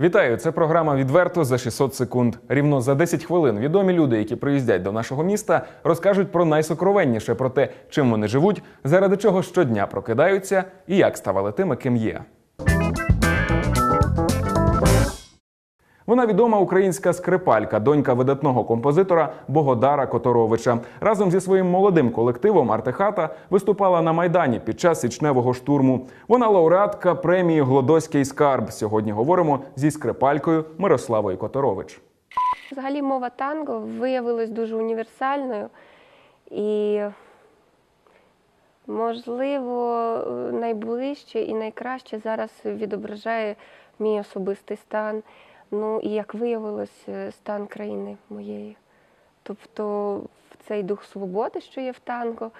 Вітаю! Це програма відверто за 600 секунд. Рівно за 10 хвилин відомі люди, які приїздять до нашого міста, розкажуть про найсокровенніше про те, чим вони живуть, заради чого щодня прокидаються і як ставали тими, ким є. Вона відома українська скрипалька, донька видатного композитора Богодара Которовича. Разом зі своїм молодим колективом Артехата виступала на майдані під час січневого штурму. Вона лауреатка премії Глодоський скарб. Сьогодні говоримо зі скрипалькою Мирославою Которович. Взагалі мова танго виявилась дуже універсальною і, можливо, найближче і найкраще зараз відображає мій особистий стан. Ну і як виявилось, е, стан країни моєї. Тобто цей дух свободи, що є в танго,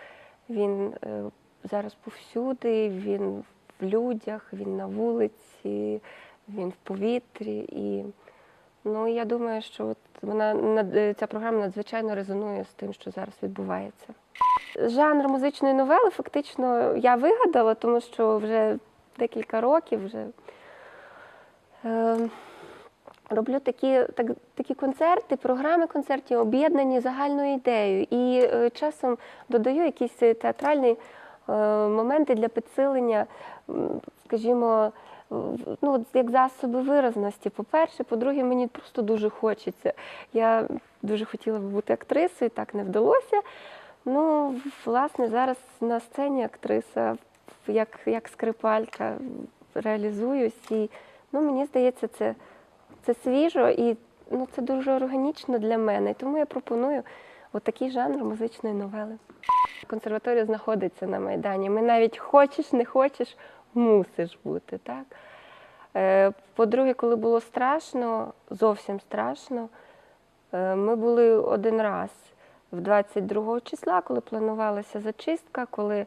він е, зараз повсюди, він в людях, він на вулиці, він в повітрі. І Ну, я думаю, що от вона е, ця програма надзвичайно резонує з тим, що зараз відбувається. Жанр музичної новели фактично я вигадала, тому що вже декілька років вже е, роблю такі, так, такі концерти, програми концертів, об'єднані загальною ідеєю. І е, часом додаю якісь е, театральні е, моменти для підсилення, скажімо, ну, як засоби виразності. По-перше, по-друге, мені просто дуже хочеться. Я дуже хотіла би бути актрисою, так не вдалося. Ну, власне, зараз на сцені актриса, як, як скрипалька, реалізуюсь. І ну, мені здається, це, це свіжо і ну, це дуже органічно для мене. Тому я пропоную отакий жанр музичної новели. Консерваторія знаходиться на Майдані. Ми навіть хочеш, не хочеш, мусиш бути. Так? Е, По-друге, коли було страшно, зовсім страшно, е, ми були один раз в 22 числа, коли планувалася зачистка, коли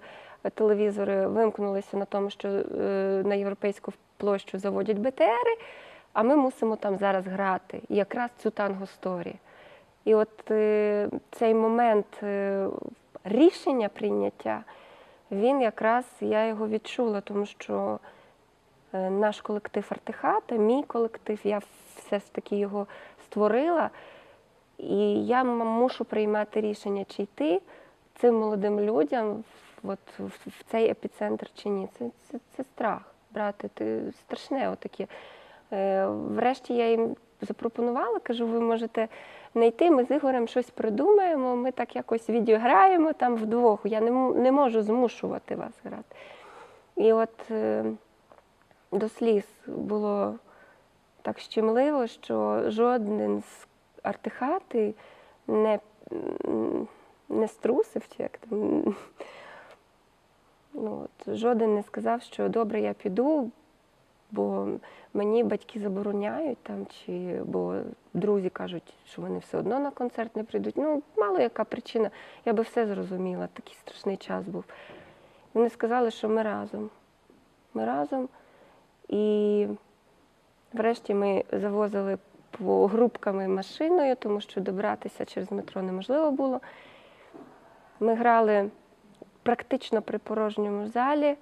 телевізори вимкнулися на тому, що е, на європейську площу заводять БТРи, а ми мусимо там зараз грати. І якраз цю танго-сторі. І от е, цей момент е, рішення прийняття, він якраз я його відчула, тому що е, наш колектив Артехата, мій колектив, я все ж таки його створила. І я мушу приймати рішення, чи йти цим молодим людям от, в цей епіцентр чи ні. Це, це, це страх, брати. Ти страшне отаке. Е, врешті я їм запропонувала, кажу, ви можете не йти, ми з Ігорем щось придумаємо, ми так якось відіграємо там вдвох. Я не, не можу змушувати вас грати. І от е, до сліз було так щемливо, що жоден з артехати не, не струсив, чи як там. Ну, от, жоден не сказав, що добре, я піду, бо мені батьки забороняють там, чи бо друзі кажуть, що вони все одно на концерт не прийдуть. Ну, мало яка причина, я би все зрозуміла, такий страшний час був. Вони сказали, що ми разом. Ми разом. І врешті ми завозили по групками машиною, тому що добратися через метро неможливо було. Ми грали практично при порожньому залі,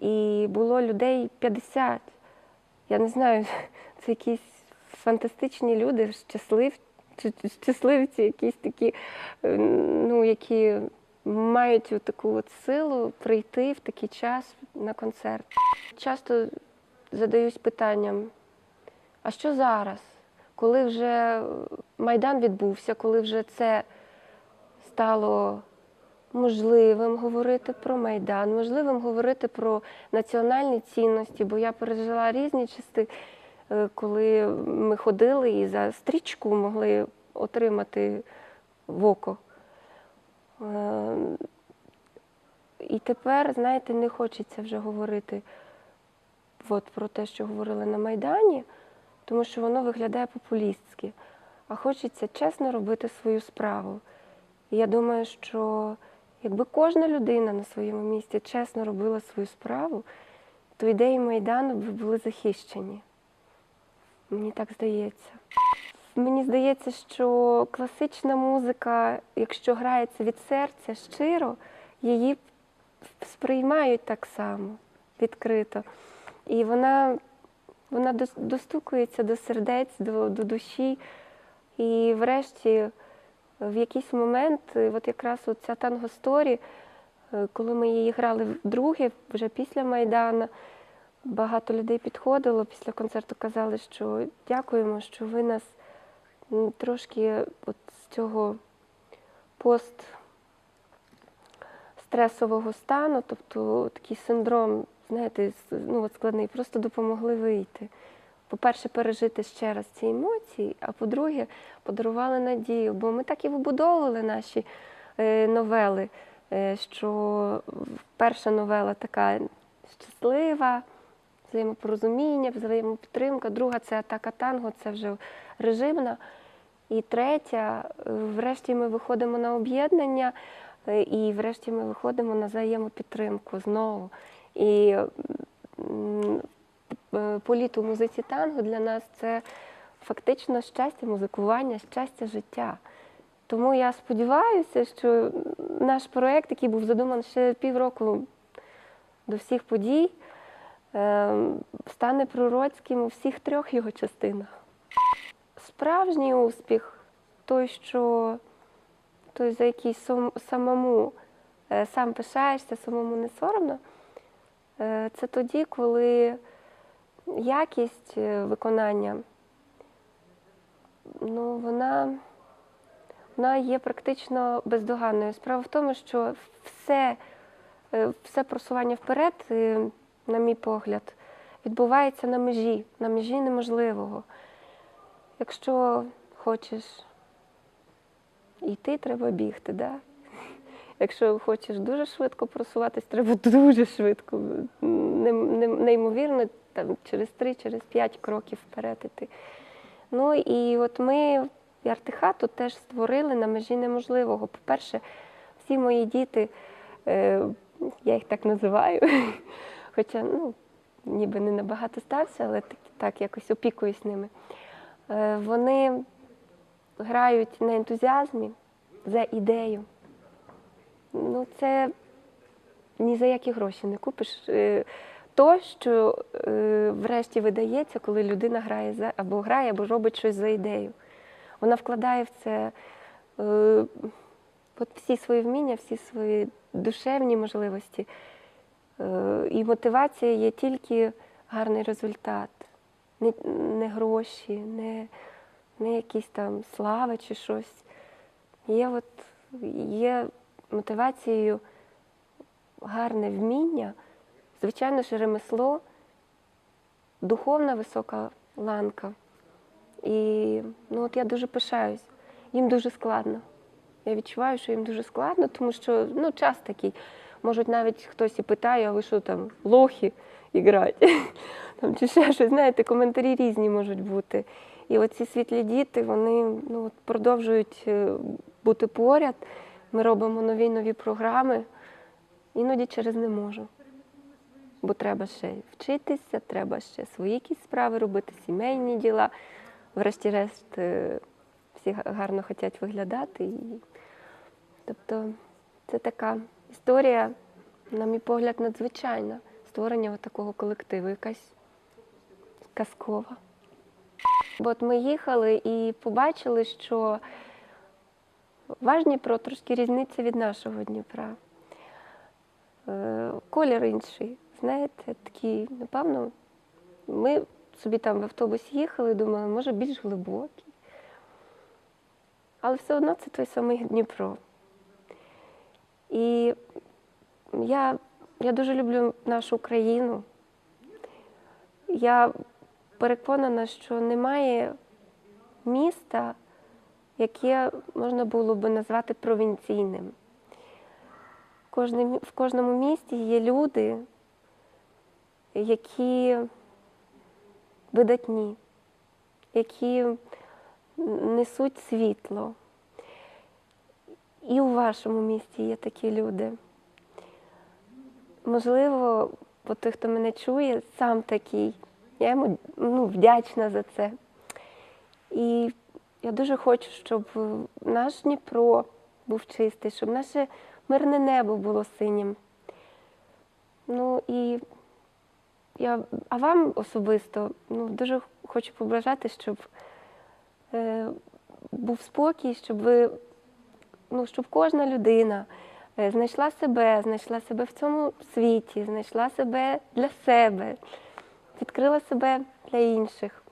і було людей 50. Я не знаю, це якісь фантастичні люди, щаслив, чи- чи- щасливці, якісь такі, ну, які мають таку от силу прийти в такий час на концерт. Часто задаюсь питанням, а що зараз, коли вже Майдан відбувся, коли вже це стало можливим говорити про Майдан, можливим говорити про національні цінності, бо я пережила різні часи, е, коли ми ходили і за стрічку могли отримати в око. Е, І тепер, знаєте, не хочеться вже говорити от про те, що говорили на Майдані, тому що воно виглядає популістськи. А хочеться чесно робити свою справу. І я думаю, що якби кожна людина на своєму місці чесно робила свою справу, то ідеї Майдану б були захищені. Мені так здається. Мені здається, що класична музика, якщо грається від серця щиро, її сприймають так само відкрито. І вона вона достукується до сердець, до, до душі. І врешті, в якийсь момент, е, от якраз ця танго сторі, е, коли ми її грали вдруге, вже після Майдана, багато людей підходило після концерту, казали, що дякуємо, що ви нас трошки от з цього пост стану, тобто такий синдром, знаєте, ну, от складний, просто допомогли вийти. По-перше, пережити ще раз ці емоції, а по-друге, подарували надію. Бо ми так і вибудовували наші е, новели, е, що перша новела така щаслива, взаємопорозуміння, взаємопідтримка, друга це атака танго, це вже режимна. І третя, е, врешті ми виходимо на об'єднання, і врешті ми виходимо на взаємопідтримку знову. І політ у музиці танго для нас це фактично щастя музикування, щастя життя. Тому я сподіваюся, що наш проєкт, який був задуманий ще півроку до всіх подій, е, стане пророцьким у всіх трьох його частинах. Справжній успіх, той, що той, за який сам, самому е, сам пишаєшся, самому не соромно, е, це тоді, коли якість е, виконання, ну, вона, вона є практично бездоганною. Справа в тому, що все, е, все просування вперед, е, на мій погляд, відбувається на межі, на межі неможливого. Якщо хочеш йти, треба бігти. Да? Якщо хочеш дуже швидко просуватись, треба дуже швидко, неймовірно, там, через 3 через 5 кроків вперед іти. Ну і от ми артихату теж створили на межі неможливого. По-перше, всі мої діти, е, я їх так називаю, хоча ну, ніби не набагато старші, але так, так якось опікуюсь ними. Е, Вони грають на ентузіазмі за ідею. Ну, це ні за які гроші не купиш. Е, То, що е, врешті видається, коли людина грає за або грає, або робить щось за ідею. Вона вкладає в це е, от всі свої вміння, всі свої душевні можливості. І мотивація є тільки гарний результат, не, гроші, не, не якісь там слава чи щось. Є, от, є мотивацією гарне вміння, звичайно ж, ремесло, духовна висока ланка. І ну, от я дуже пишаюсь. Їм дуже складно. Я відчуваю, що їм дуже складно, тому що ну, час такий. Можуть навіть хтось і питає, а ви що там, лохи іграють? Там, чи ще щось, знаєте, коментарі різні можуть бути. І оці світлі діти, вони ну, от продовжують е, бути поряд. Ми робимо нові нові програми, іноді через не можу. Бо треба ще вчитися, треба ще свої якісь справи робити, сімейні діла. Врешті-решт, е, всі гарно хочуть виглядати. І... Тобто це така історія, на мій погляд, надзвичайна. Створення такого колективу, якась казкова. Бо от ми їхали і побачили, що ваш Дніпро трошки різниця від нашого Дніпра. Е, Колір інший. Знаєте, такий, напевно, ми собі там в автобусі їхали, думали, може більш глибокий. Але все одно це той самий Дніпро. І я, я дуже люблю нашу Україну. Я переконана, що немає міста, яке можна було би назвати провінційним. В кожному місті є люди, які видатні, які несуть світло. І у вашому місті є такі люди. Можливо, бо той, хто мене чує, сам такий. Я йому ну, вдячна за це. І я дуже хочу, щоб наш Дніпро був чистий, щоб наше мирне небо було синім. Ну і я, а вам особисто ну, дуже хочу побажати, щоб е, був спокій, щоб ви, ну, щоб кожна людина е, знайшла себе, знайшла себе в цьому світі, знайшла себе для себе, відкрила себе для інших.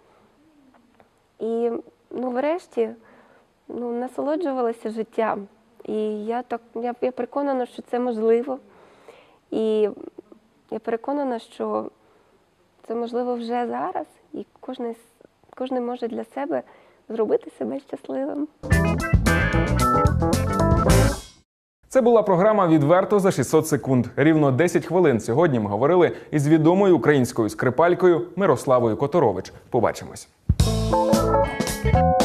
І ну, врешті ну, насолоджувалася життям. І я так я, я переконана, що це можливо. І я переконана, що це можливо вже зараз, і кожен, кожен може для себе зробити себе щасливим. Це була програма Відверто за 600 секунд. Рівно 10 хвилин. Сьогодні ми говорили із відомою українською скрипалькою Мирославою Которович. Побачимось. Bye.